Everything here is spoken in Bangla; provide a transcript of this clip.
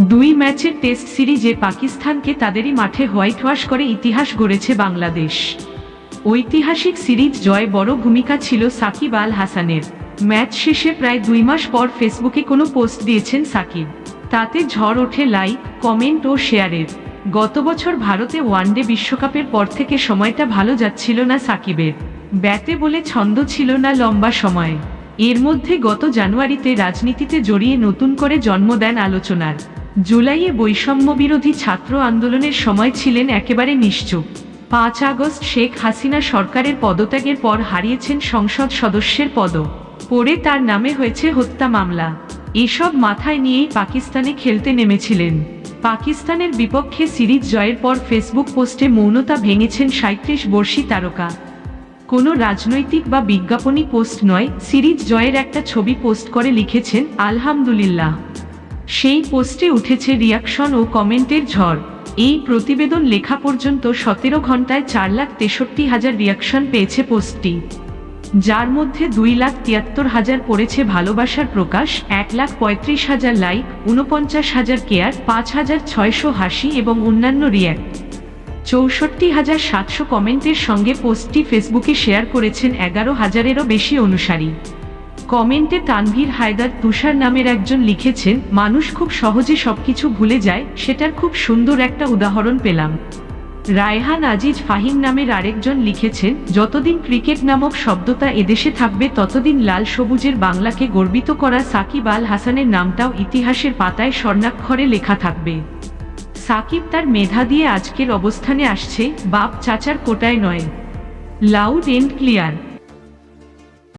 দুই ম্যাচের টেস্ট সিরিজে পাকিস্তানকে তাদেরই মাঠে হোয়াইট ওয়াশ করে ইতিহাস গড়েছে বাংলাদেশ। ঐতিহাসিক সিরিজ জয় বড় ভূমিকা ছিল সাকিব আল হাসানের। ম্যাচ শেষে প্রায় দুই মাস পর ফেসবুকে কোনো পোস্ট দিয়েছেন সাকিব। তাতে ঝড় ওঠে লাইক কমেন্ট ও শেয়ারের। গত বছর ভারতে ওয়ানডে বিশ্বকাপের পর থেকে সময়টা ভালো যাচ্ছিল না সাকিবের। ব্যাটে বলে ছন্দ ছিল না লম্বা সময়। এর মধ্যে গত জানুয়ারিতে রাজনীতিতে জড়িয়ে নতুন করে জন্ম দেন আলোচনার। জুলাইয়ে বৈষম্য বিরোধী ছাত্র আন্দোলনের সময় ছিলেন একেবারে নিশ্চুপ। পাঁচ আগস্ট শেখ হাসিনা সরকারের পদত্যাগের পর হারিয়েছেন সংসদ সদস্যের পদ পরে তার নামে হয়েছে হত্যা মামলা। এসব মাথায় নিয়েই পাকিস্তানে খেলতে নেমেছিলেন। পাকিস্তানের বিপক্ষে সিরিজ জয়ের পর ফেসবুক পোস্টে মৌনতা ভেঙেছেন সাঁত্রিশ বর্ষী তারকা। কোনো রাজনৈতিক বা বিজ্ঞাপনী পোস্ট নয়, সিরিজ জয়ের একটা ছবি পোস্ট করে লিখেছেন, আলহামদুলিল্লাহ। সেই পোস্টে উঠেছে রিয়াকশন ও কমেন্টের ঝড়। এই প্রতিবেদন লেখা পর্যন্ত সতেরো ঘন্টায় চার লাখ তেষট্টি হাজার রিয়াকশন পেয়েছে পোস্টটি। যার মধ্যে দুই লাখ তিয়াত্তর হাজার পড়েছে ভালোবাসার প্রকাশ, এক লাখ পঁয়ত্রিশ হাজার লাইক উনপঞ্চাশ হাজার কেয়ার পাঁচ হাজার ছয়শো হাসি এবং অন্যান্য রিয়াক্ট চৌষট্টি হাজার সাতশো কমেন্টের সঙ্গে পোস্টটি ফেসবুকে শেয়ার করেছেন এগারো হাজারেরও বেশি অনুসারী। কমেন্টে তানভীর হায়দার তুষার নামের একজন লিখেছেন, মানুষ খুব সহজে সবকিছু ভুলে যায়, সেটার খুব সুন্দর একটা উদাহরণ পেলাম। রায়হান আজিজ ফাহিম নামের আরেকজন লিখেছেন, যতদিন ক্রিকেট নামক শব্দটা এদেশে থাকবে, ততদিন লাল সবুজের বাংলাকে গর্বিত করা সাকিব আল হাসানের নামটাও ইতিহাসের পাতায় স্বর্ণাক্ষরে লেখা থাকবে। সাকিব তার মেধা দিয়ে আজকের অবস্থানে আসছে, বাপ চাচার কোটায় নয়। Loud and clear.